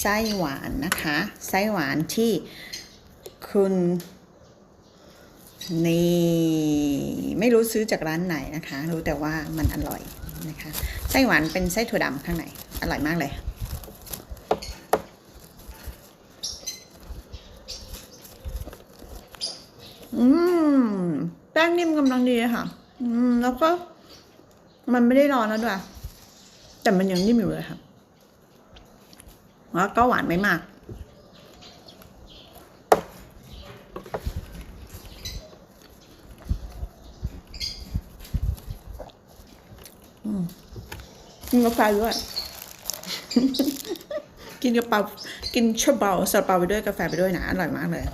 ไส้หวานนะคะ ไส้หวานที่คุณนี่ไม่รู้ซื้อจากร้านไหนนะคะ รู้แต่ว่ามันอร่อยนะคะไส้หวานเป็นไส้ถั่วดำข้างในอร่อยมากเลยอืมแป้งนิ่มกำลังดีค่ะ อืม แล้วก็มันไม่ได้ร้อนแล้วด้วย แต่มันยังนิ่มอยู่เลยค่ะ แล้วก็หวานไม่มากอืมกินกาแฟด้วย กินกระเป๋ากินชาเบาซาลาเปาไปด้วยกาแฟไปด้วยนะ อร่อยมากเลย